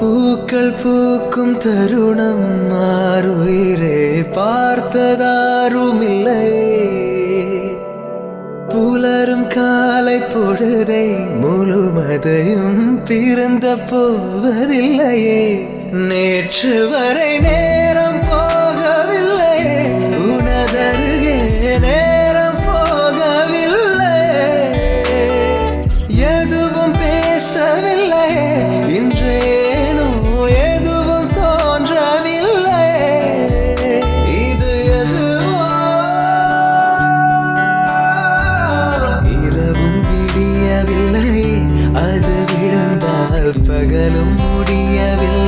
பூக்கள் பூக்கும் தருணம் மாறுயிரே பார்த்ததாருமில்லை புலரும் காலை பொழுதை முழுமதையும் பிறந்த போவதில்லையே நேற்று வரை நே பகலும் முடியவில்லை.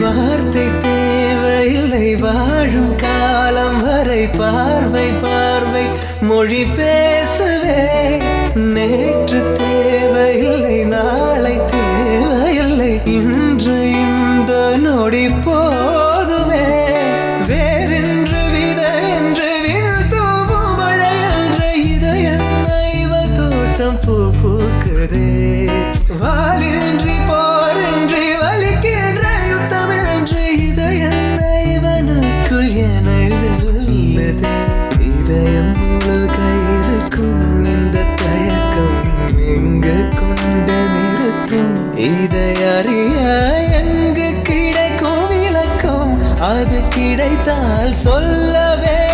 வார்த்தை தேவையில்லை. வாழும் காலம் வரை பார்வை பார்வை. மொழி பேசவே நேற்று தேவையில்லை நாளை தேவையில்லை. இன்று இந்த நொடி போ அறிய எங்கு கிடைக்கும் விளக்கம்? அது கிடைத்தால் சொல்லவே